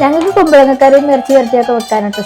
ഞങ്ങൾക്ക് കുമ്പളങ്ങക്കറിയും ഇറച്ചി വരട്ടിയൊക്കെ വെക്കാനാട്ടോ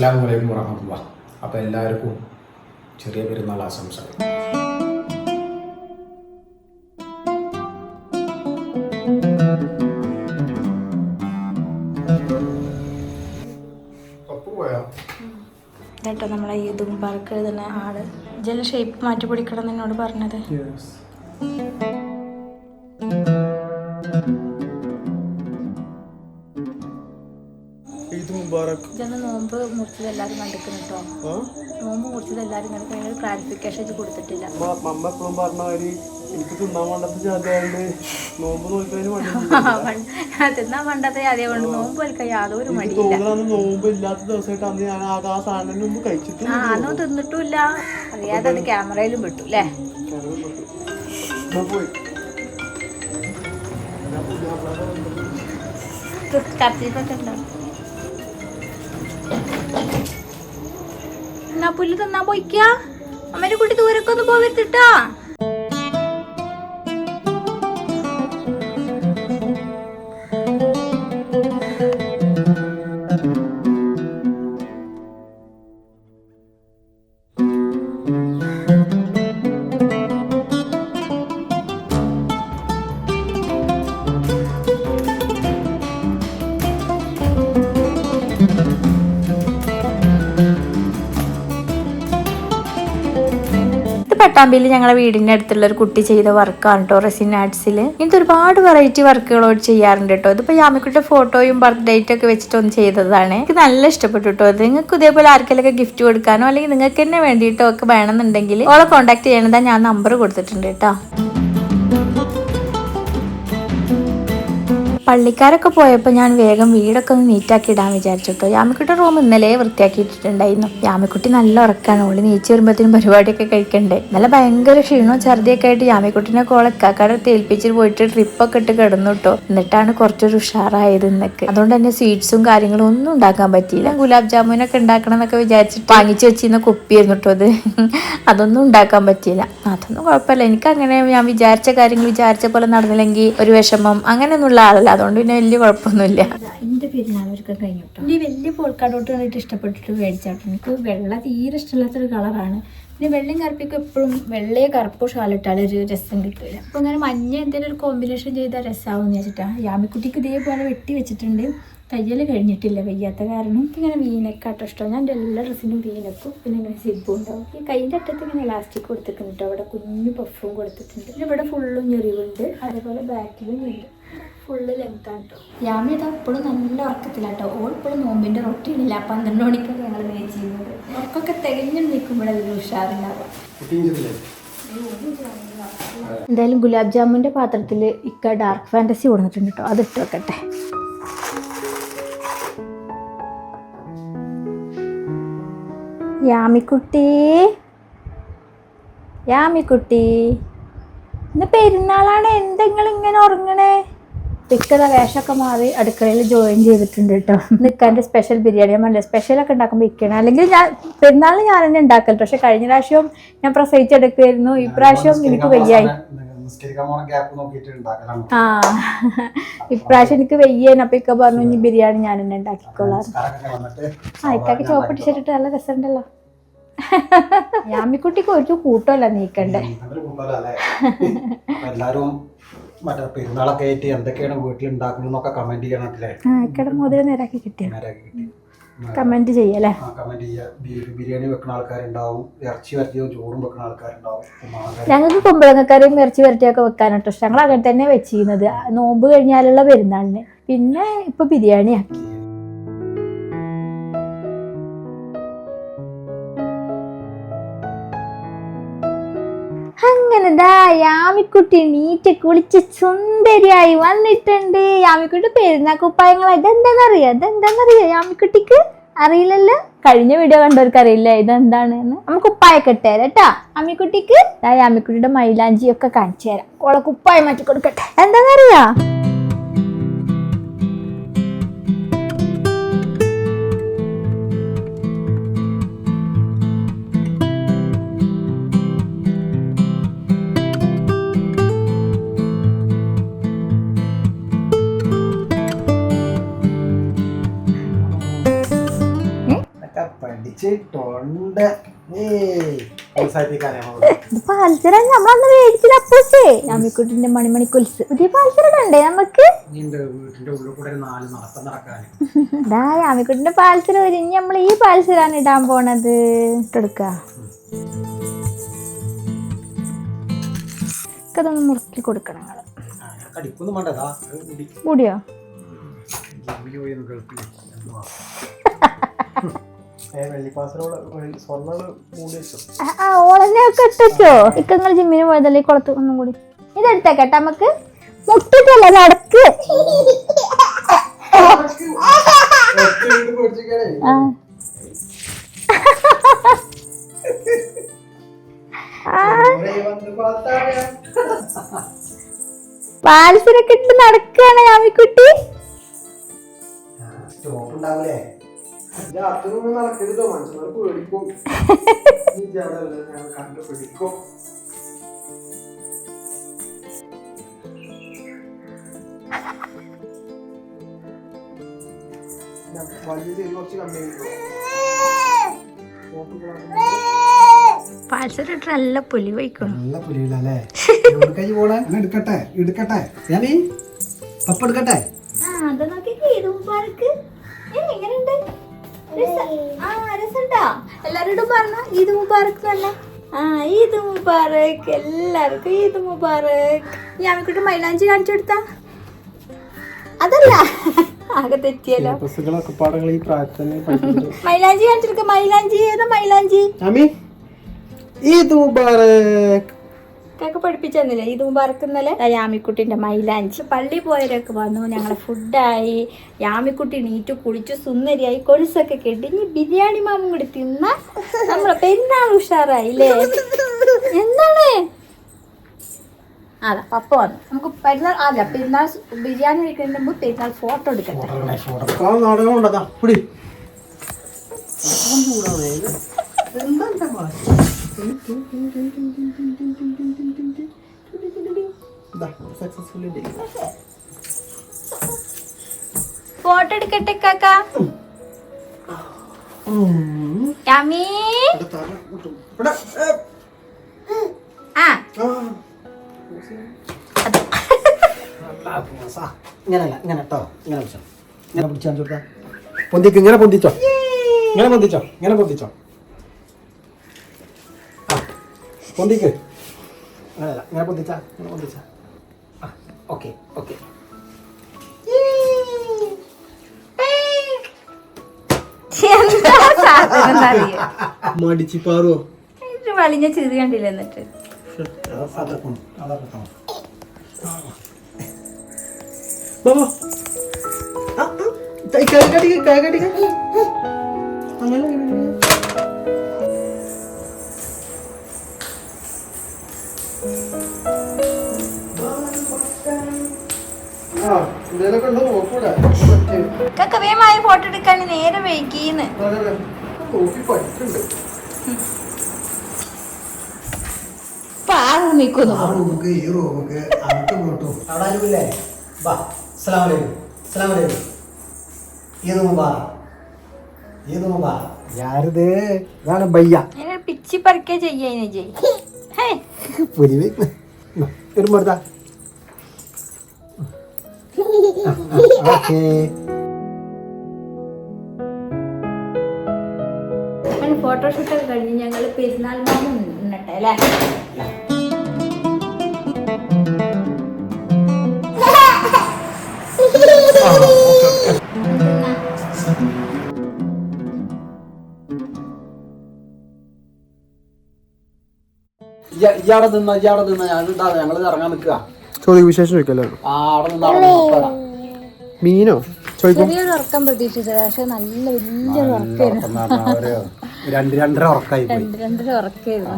അസ്സാം വലൈക്കും വറഹമുല്ല അപ്പോൾ എല്ലാവർക്കും ചെറിയ പെരുന്നാൾ ആശംസകൾ. കേട്ടോ നമ്മളെ ഈ മുബാറക്ക് എഴുതുന്ന ആൾ. ജല ഷേപ്പ് മാറ്റി പിടിക്കണം എന്നോട് പറഞ്ഞത്. മുറിച്ചത് എല്ലാവരും കണ്ടിക്കണം കേട്ടോ നോമ്പ് മുറിച്ചത് എല്ലാവരും കണ്ടിക്കണം നിങ്ങൾ ക്ലാരിഫിക്കേഷൻ കൊടുത്തിട്ടില്ല. മമ്മ എപ്പോഴും പറഞ്ഞ മാതിരി എനിക്ക് തിന്നാൻ വേണ്ടത് ചാതാണ്ട് നോമ്പ് വേണ്ടി തിന്നാൻ വേണ്ടത് അതേ കൊണ്ട് നോമ്പ് വലിക്കാൻ യാതൊരു മടിയില്ല. നോമ്പ് ഇല്ലാത്ത ദിവസമായിട്ട് അന്ന് ഞാൻ ആ സാധനം ഒന്നും കഴിച്ചിട്ട് ആ അന്നും തിന്നിട്ടുമില്ല. അറിയാതെ അത് ക്യാമറയിലും വിട്ടു അല്ലേ? കത്തിപ്പൊക്കെ ഉണ്ടോ? എന്നാ പുല്ല് തന്നാ പോയിക്കാ? അമ്മേനെ കുട്ടി ദൂരൊക്കെ ഒന്ന് പോവരുത്തിട്ടാ പട്ടാമ്പിയിൽ ഞങ്ങളെ വീടിന്റെ അടുത്തുള്ള ഒരു കുട്ടി ചെയ്ത വർക്കാണ് കേട്ടോ റെസിൻ ആർട്സിൽ ഇങ്ങനത്തെ ഒരുപാട് വെറൈറ്റി വർക്കുകളോട് ചെയ്യാറുണ്ട് കേട്ടോ ഇതിപ്പോ യാമിക്കുട്ടി ഫോട്ടോയും ബർത്ത് ഡേറ്റും ഒക്കെ വെച്ചിട്ട് ഒന്ന് ചെയ്തതാണ്. എനിക്ക് നല്ല ഇഷ്ടപ്പെട്ടു കേട്ടോ അത് നിങ്ങൾക്ക് ഇതേപോലെ ആർക്കെങ്കിലും ഗിഫ്റ്റ് കൊടുക്കാനോ അല്ലെങ്കിൽ നിങ്ങൾക്ക് തന്നെ വേണ്ടിയിട്ടോ ഒക്കെ വേണമെന്നുണ്ടെങ്കിൽ ഓളെ കോൺടാക്ട് ചെയ്യണതാ ഞാൻ നമ്പർ കൊടുത്തിട്ടുണ്ട് കേട്ടോ പള്ളിക്കാരൊക്കെ പോയപ്പോൾ ഞാൻ വേഗം വീടൊക്കെ ഒന്ന് നീറ്റാക്കി ഇടാൻ വിചാരിച്ചു കേട്ടോ യാമിക്കുട്ടി റൂം ഇന്നലെ വൃത്തിയാക്കിയിട്ടുണ്ടായിരുന്നു യാമിക്കുട്ടി നല്ല ഉറക്കാണ്. ഓളി നീച്ച് വരുമ്പോഴത്തേനും പരിപാടിയൊക്കെ കഴിക്കണ്ടേ. നല്ല ഭയങ്കര ക്ഷീണവും ഛർദിയൊക്കെ ആയിട്ട് യാമിക്കുട്ടിനെ കോളെ കാക്കാടെ തേൽപ്പിച്ചിട്ട് പോയിട്ട് ട്രിപ്പൊക്കെ ഇട്ട് കിടന്നു കേട്ടോ എന്നിട്ടാണ് കുറച്ചൊരു ഉഷാറായത് ഇന്നൊക്കെ. അതുകൊണ്ട് തന്നെ സ്വീറ്റ്സും കാര്യങ്ങളും ഒന്നും ഉണ്ടാക്കാൻ പറ്റിയില്ല. ഗുലാബ് ജാമുനൊക്കെ ഉണ്ടാക്കണം എന്നൊക്കെ വിചാരിച്ചിട്ട് വാങ്ങിച്ചു വെച്ചിരുന്ന കുപ്പിയായിരുന്നു കേട്ടോ അത്. അതൊന്നും ഉണ്ടാക്കാൻ പറ്റിയില്ല. അതൊന്നും കുഴപ്പമില്ല. എനിക്ക് അങ്ങനെ ഞാൻ വിചാരിച്ച കാര്യങ്ങൾ വിചാരിച്ച പോലെ നടന്നില്ലെങ്കിൽ ഒരു വിഷമം അങ്ങനെയൊന്നുള്ള ആളല്ല. അതുകൊണ്ട് പിന്നെ വലിയ കുഴപ്പമൊന്നുമില്ല. എന്റെ പെരുന്നാളൊരുക്കം കഴിഞ്ഞു കേട്ടോ ഈ വലിയ പോൾക്കാടോട്ട് കണ്ടിട്ട് ഇഷ്ടപ്പെട്ടിട്ട് മേടിച്ചാട്ടോ. എനിക്ക് വെള്ള തീരെ ഇഷ്ടമില്ലാത്തൊരു കളറാണ്. പിന്നെ വെള്ളയും കറുപ്പിക്കും എപ്പോഴും വെള്ളയെ കറുപ്പോ ഷാലിട്ടാൽ ഒരു രസം കിട്ടില്ല അപ്പോൾ അങ്ങനെ മഞ്ഞ എന്തെങ്കിലും ഒരു കോമ്പിനേഷൻ ചെയ്താൽ രസമാവും വെച്ചിട്ടാണ് യാമിക്കുട്ടിക്ക് ഇതേപോലെ വെട്ടി വെച്ചിട്ടുണ്ട്. തയ്യൽ കഴിഞ്ഞിട്ടില്ല വയ്യാത്ത കാരണം. എനിക്കിങ്ങനെ വീനക്കാട്ടോ ഇഷ്ടം. ഞാൻ എന്റെ എല്ലാ ഡ്രസ്സിനും വീനക്കും. പിന്നെ ഇങ്ങനെ സിബും ഉണ്ടാവും. ഈ കൈന്റെ അറ്റത്ത് ഇങ്ങനെ ഇലാസ്റ്റിക് കൊടുത്തിട്ടുണ്ട് അവിടെ കുഞ്ഞു പഫും കൊടുത്തിട്ടുണ്ട്. പിന്നെ ഇവിടെ ഫുള്ളും ഞെറിവുണ്ട്. അതേപോലെ ബാക്കിലും ഉണ്ട് ഫുള്ള് ലെങ്ത് ആണ് കേട്ടോ യാമി ഇത് ഇപ്പോഴും നല്ല ഉറക്കത്തിലാട്ടോ ഓൾ ഇപ്പോഴും നോമ്പിന്റെ റൊട്ടീനില്ല പന്ത്രണ്ട് മണിക്കൊക്കെ ഞങ്ങൾ മേ ചെയ്യുന്നത്. ഉറക്കൊക്കെ തികഞ്ഞു നിൽക്കുമ്പോഴല്ലേ ഉഷാറുണ്ടാവാം എന്തായാലും ഗുലാബ് ജാമുന്റെ പാത്രത്തിൽ ഇക്ക ഡാർക്ക് ഫാന്റസി കൊടുത്തിട്ടുണ്ട് കേട്ടോ അത് ഇട്ട് വെക്കട്ടെ. യാമിക്കുട്ടി. യാമിക്കുട്ടി. ഇന്ന് പെരുന്നാളാണ്. എന്തെങ്കിലും ഇങ്ങനെ ഉറങ്ങണേ? പിക്കത വേഷമൊക്കെ മാറി അടുക്കളയിൽ ജോയിൻ ചെയ്തിട്ടുണ്ട് കേട്ടോ നിൽക്കാന്റെ സ്പെഷ്യൽ ബിരിയാണി ഞാൻ പറഞ്ഞില്ല സ്പെഷ്യലൊക്കെ ഉണ്ടാക്കുമ്പോൾ ഇരിക്കണം. അല്ലെങ്കിൽ ഞാൻ പെരുന്നാളിന് ഞാൻ തന്നെ ഉണ്ടാക്കലുണ്ട് പക്ഷെ കഴിഞ്ഞ പ്രാവശ്യം ഞാൻ പ്രസവിച്ചെടുക്കുമായിരുന്നു ഈ പ്രാവശ്യം എനിക്ക് വയ്യായി. ആ. ഇപ്രാവശ്യം എനിക്ക് വയ്യേനു. അപ്പൊ ഇക്ക പറഞ്ഞു ഇനി ബിരിയാണി ഞാൻ തന്നെ ഉണ്ടാക്കിക്കോളാം. ആ ഇക്കാക്ക് ചോപ്പ് ടിഷർട്ട് നല്ല രസമുണ്ടല്ലോ. ഞാമിക്കുട്ടിക്ക് ഒരു കൂട്ടമല്ല നീക്കണ്ടേ. എല്ലാരും മറ്റേ പെരുന്നാളൊക്കെ ആയിട്ട് എന്തൊക്കെയാണ് വീട്ടിൽ ഉണ്ടാക്കുന്നതൊക്കെ കമന്റ് ചെയ്യണല്ലേ ആ ഇക്കടെ മുതൽ നേരാക്കി കിട്ടിയ? നേരെയാക്കി കിട്ടി. കമന്റ് ചെയ്യല്ലേ കമന്റ് ചെയ്യുക ബീഫ് ബിരിയാണി വെക്കുന്ന ആൾക്കാരുണ്ടാവും ഇറച്ചി വരട്ടിയും ചോറും വെക്കുന്ന ആൾക്കാരുണ്ടാവും ഞങ്ങൾക്ക് കുമ്പളങ്ങക്കാരെയും ഇറച്ചി വരട്ടിയൊക്കെ വെക്കാനാട്ടോ ഇഷ്ടം. ഞങ്ങൾ അങ്ങനെ തന്നെ വെച്ചിരുന്നത്. നോമ്പ് കഴിഞ്ഞാലുള്ള പെരുന്നാളിന്. പിന്നെ ഇപ്പൊ ബിരിയാണി ആക്കി അങ്ങനെ ദാ യാമിക്കുട്ടി നീറ്റ് കുളിച്ച് സുന്ദരിയായി വന്നിട്ടുണ്ട്. യാമിക്കുട്ടി പെരുന്നാ കുപ്പായങ്ങൾ ഇതെന്താന്നറിയോ? ഇതെന്താന്നറിയോ യാമിക്കുട്ടിക്ക്? അറിയില്ലല്ലോ? കഴിഞ്ഞ വീഡിയോ കണ്ടവർക്ക് അറിയില്ല ഇതെന്താണ് എന്ന് നമുക്ക് കുപ്പായൊക്കെ ഇട്ടുതരാം കേട്ടാ. അമ്മിക്കുട്ടിക്ക് യാമിക്കുട്ടിയുടെ മൈലാഞ്ചിയൊക്കെ കാണിച്ചു തരാം. ഓളെ കുപ്പായ മാറ്റി കൊടുക്കട്ടെ എന്താന്നറിയോ? പാൽസരം നമ്മളന്ന് മേടിച്ചത് അപ്പൂസേ. യാമിക്കുട്ടിന്റെ മണിമണി കൊലുസ് പുതിയ പാൽസരം കണ്ടേ നമുക്ക്? ഒരു യാമിക്കുട്ടിന്റെ പാൽസരം വരും ഇനി നമ്മൾ ഈ പാൽസരാണ് ഇടാൻ പോണത്. ഇട്ടെടുക്ക. അതൊന്ന് മുറുക്കി കൊടുക്കണം നിങ്ങൾ ആ, ഓളന്നെ ഒക്കെ ഇട്ടോ ജിമ്മിന് പോയതല്ലേ കുളത്ത് ഒന്നും കൂടി. ഇതെടുത്തേക്കട്ടെ നമുക്ക് മുട്ടിട്ടല്ല നടക്ക്. പാൽസിനൊക്കെ ഇട്ട് നടക്കാണ് യാമിക്കുട്ടി സ്റ്റോപ്പ് ഉണ്ടാവില്ലേ ഞാൻ ഞാൻ നല്ല പുലി വയ്ക്കണം നല്ല പുലിയിലല്ലേ എടുക്കട്ടെ എടുക്കട്ടെ. ഞാനീ പപ്പ ആ രസണ്ടാ എല്ലാരോടും പറഞ്ഞ. ഈദ് മുബാറക്ക് തന്നെ ആ ഈദ് മുബാറക്ക് എല്ലാവർക്കും ഈദ് മുബാറക്ക് ഞാമിക്കുട്ടി മൈലാഞ്ചി കാണിച്ചു കൊടുത്താ. അതല്ല. ആകെ തെറ്റിയല്ലോ. മൈലാഞ്ചി കാണിച്ചെടുക്ക മൈലാഞ്ചി ഏതാ മൈലാഞ്ചി? ഈദ് മുബാറക്. ഒക്കെ പഠിപ്പിച്ചെന്നില്ലേ? ഇത് പറക്കുന്നല്ലേ യാമിക്കുട്ടിന്റെ മൈലാഞ്ചി. പള്ളി പോയവരൊക്കെ വന്നു ഞങ്ങളെ ഫുഡായി. യാമിക്കുട്ടി നീറ്റ് കുളിച്ചു സുന്ദരിയായി കൊലുസൊക്കെ കെട്ടി. ഇനി ബിരിയാണി മാമും കൂടി തിന്ന നമ്മളെ പെരുന്നാൾ ഉഷാറായില്ലേ? എന്താണ്? അതാ പപ്പ വന്നു. നമുക്ക് പെരുന്നാൾ അല്ല പെരുന്നാൾ ബിരിയാണി കഴിക്കുന്നതിന് മുമ്പ് പെരുന്നാൾ ഫോട്ടോ എടുക്കട്ടെ. ഫോട്ടോ എടുക്കട്ടെ കാക്ക. യാമി ആ. ഇങ്ങനല്ല ഇങ്ങനെ കേട്ടോ ഇങ്ങനെ പിടിച്ചോ. ഇങ്ങനെ പിടിച്ചാൽ ചോട്ടാ പൊന്തിക്ക് ഇങ്ങനെ പൊന്തിച്ചോ. ഇങ്ങനെ പൊന്തിച്ചോ ഇങ്ങനെ പൊന്തിച്ചോ ആ പൊന്തിക്ക്. അങ്ങനല്ല ഇങ്ങനെ പൊന്തിച്ചാ ഇങ്ങനെ പൊന്തിച്ചാ. ആ ഓക്കെ ഓക്കെ. എന്താ സാധനം എന്നറിയോ മടിച്ചു പാറോ ഒരു വലിഞ്ഞ ചിരി കണ്ടില്ല എന്നിട്ട്? അതൊക്കെ അതൊക്കെ ബാബാ കൈ കടിക്ക് കൈ കടിക്ക്. മുബാറക് ഈദ് മുബാറക് ഞാനിത് ഇതാണ് ബയ്യ. പിച്ചി പറക്കേ ചെയ്യാ ചെയ് ഹേ. പുലിവ് വരുമ്പോഴത്താ ഓക്കേ ഫോട്ടോഷൂട്ടൊക്കെ കഴിഞ്ഞ് ഞങ്ങൾ പെരുന്നാൾ മാമം ഉണ്ടട്ടെ അല്ലേ? ഇയാടെ നിന്ന ഇയാടെ നിന്ന. ഞങ്ങൾ ഇറങ്ങാൻ നിൽക്കുക ചോദ്യ വിശേഷം ചോദിക്കല്ലോ? ആ അവിടെ നിന്ന്. മീനോ? ചോദിക്കും. ചെറിയൊരു ഉറക്കം പ്രതീക്ഷിച്ചത് പക്ഷെ നല്ല വലിയൊരു ഉറക്കായിരുന്നു.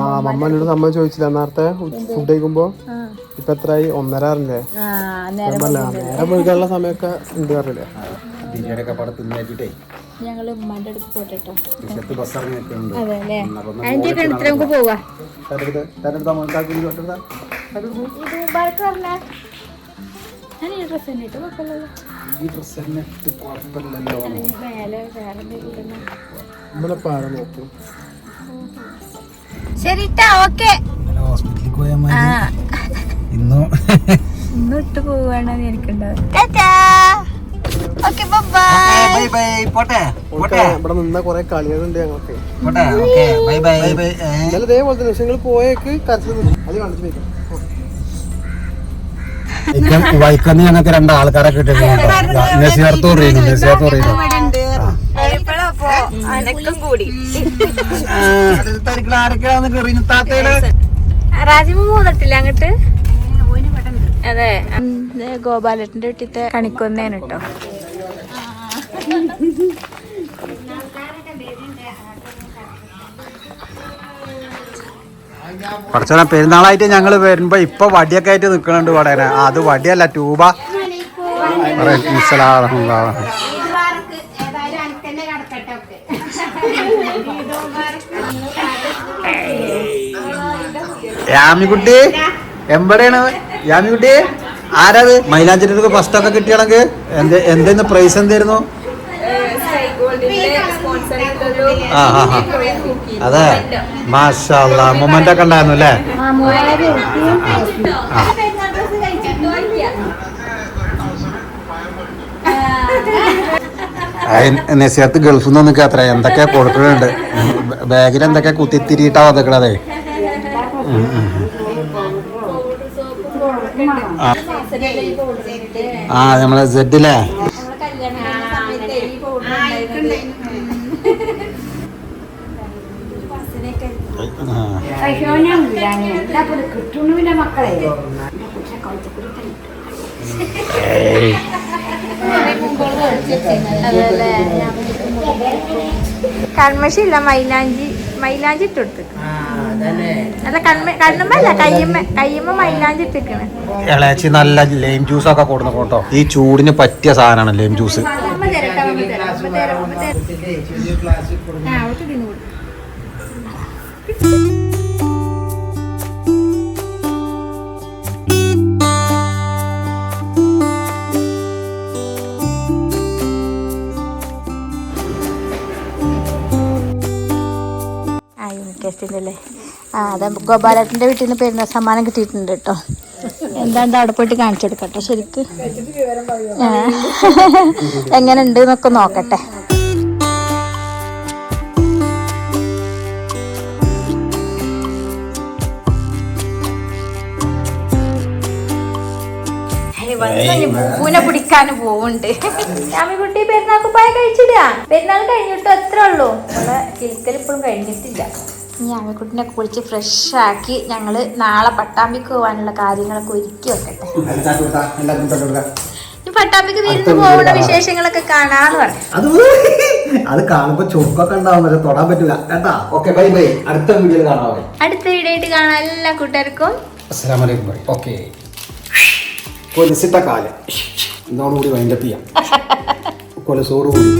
ആ മമ്മ എന്നോട് സമ്മതം ചോദിച്ചില്ല നേരത്തെ ഫുഡ് കഴിക്കുമ്പോ? ഇപ്പൊ എത്രയായി ഒന്നര നേരം പോയിക്കാനുള്ള സമയമൊക്കെ ഉണ്ട് പറഞ്ഞില്ലേ? ബിരിയാണി ഒക്കെ പടം തിന്നേറ്റിട്ടേ ഞങ്ങൾ ഉമ്മാന്റെ അടുത്ത് പോട്ടെട്ടോ. അതെ അല്ലേ? അതിന്റെ നമുക്ക് പോവാ. ഇത് ഞാൻ ഈ ഡ്രസ്സ് തന്നെ ഇട്ടു കുഴപ്പമില്ലല്ലോ. ഈ ഡ്രസ് തന്നെ ഇട്ട് കുഴപ്പമില്ലല്ലോ. മേലെ വേറെ നമ്മളെ പാറ നോക്കും? ശരി ഓക്കെ. ഹോസ്പിറ്റലിൽ പോയാൽ മതി ഇന്നും ഇന്ന് ഇട്ട് പോവാണ് എനിക്കുണ്ടാവും. Okay bye by. പോട്ടെ പോട്ടെ ഇവിടെ നിന്ന കൊറേ കളികളുണ്ട് ഞങ്ങൾക്ക്. പോട്ടെ ഓക്കെ ബൈ ബൈ. ബൈ ഇന്നലെ ഇതേപോലെ തന്നെ പക്ഷെ നിങ്ങൾ പോയേക്ക് കരച്ചിൽ നിന്നു അത് കാണിച്ചു പോയിക്കാം വൈക്കന്ന് ഞങ്ങൾക്ക് രണ്ട് ആൾക്കാരെ പറയുന്നു പറയുന്നു. രാജിമ അങ്ങോട്ട്? അതെ. ഗോപാലന്റെ വീട്ടിത്തെ കണിക്കൊന്നേന് കേട്ടോ. കുറച്ചോളം പെരുന്നാളായിട്ട് ഞങ്ങൾ വരുമ്പോ ഇപ്പൊ വടിയൊക്കെ ആയിട്ട് നിക്കണുണ്ട് ഇവിടെ അത് വടിയല്ല ട്യൂബ. യാമിക്കുട്ടി എമ്പടെയാണ് യാമിക്കുട്ടി ആരാത്? മൈലാഞ്ചിന്റെ ഫസ്റ്റ് ഒക്കെ കിട്ടിയാണെങ്കിൽ എന്ത് എന്തെന്ന് പ്രൈസ് എന്തായിരുന്നു ആ ആ ആ. അതെ. മാഷാ മൊമെന്റ് ഒക്കെ ഉണ്ടായിരുന്നു അല്ലേ? ആ. നെസിയത്ത് ഗൾഫിൽ നിന്ന് നിൽക്കുക അത്ര. എന്തൊക്കെ കൊടുക്കുന്നുണ്ട് ബാഗിൽ എന്തൊക്കെ കുത്തിത്തിരിയിട്ടാ വന്നിക്കണതേ? ഉം, സെഡില്ലേ കൺമഷി ഇല്ല മൈലാഞ്ചി മൈലാഞ്ചി ഇട്ടുകൊടുത്ത് അല്ല കണ്മ കണ്ണുമ്മല്ല കയ്യമ്മ കയ്യമ്മ മൈലാഞ്ചി ഇട്ടിക്കണ് ഇളയച്ചി നല്ല ലൈം ജ്യൂസ് ഒക്കെ കൊടുന്ന കേട്ടോ. ഈ ചൂടിന് പറ്റിയ സാധനമാണ് ലൈം ജ്യൂസ് ആ അല്ലേ ആ അതെ ഗോപാലത്തിന്റെ വീട്ടിൽ നിന്ന് പെരുന്ന സമ്മാനം കിട്ടിയിട്ടുണ്ട് കേട്ടോ. എന്താണ്ട് അവിടെ പോയിട്ട് കാണിച്ചു കൊടുക്കട്ടെ ശരിക്ക്? എങ്ങനെ ഉണ്ട് എന്നൊക്കെ നോക്കട്ടെ പൂനെ പിടിക്കാൻ പോവുണ്ട്. കുട്ടി പെരുന്നാൾക്ക് പോയ കഴിച്ചിടാ പെരുന്നാൾ കഴിഞ്ഞിട്ട് അത്രേ ഉള്ളൂ. നമ്മളെ കിൽക്കൽ ഇപ്പോഴും കഴിഞ്ഞിട്ടില്ല. ഇനി അമ്മിക്കുട്ടിനെ കുളിച്ച് ഫ്രഷ് ആക്കി ഞങ്ങൾ നാളെ പട്ടാമ്പിക്ക് പോകാനുള്ള കാര്യങ്ങളൊക്കെ ഒരുക്കി വെക്കട്ടെ. ഇനി പട്ടാമ്പിക്ക് വിരുന്ന് പോകുന്ന വിശേഷങ്ങളൊക്കെ കാണാന്ന് പറഞ്ഞു. അത് കാണുമ്പോ ചൊക്കൊക്കെ ഉണ്ടാവും പക്ഷെ തൊടാൻ പറ്റില്ല കേട്ടാ? Okay bye bye. അടുത്ത വീഡിയോയിൽ കാണാം അടുത്ത വീഡിയോ ആയിട്ട് കാണാൻ എല്ലാ കൂട്ടുകാർക്കും. അസ്സലാമു അലൈക്കും ബൈ ഓക്കെ. കൊലസിട്ട കാൽ. ഇതോടുകൂടി വൈൻഡപ്പ് ചെയ്യാം. കൊലുസോടുകൂടി.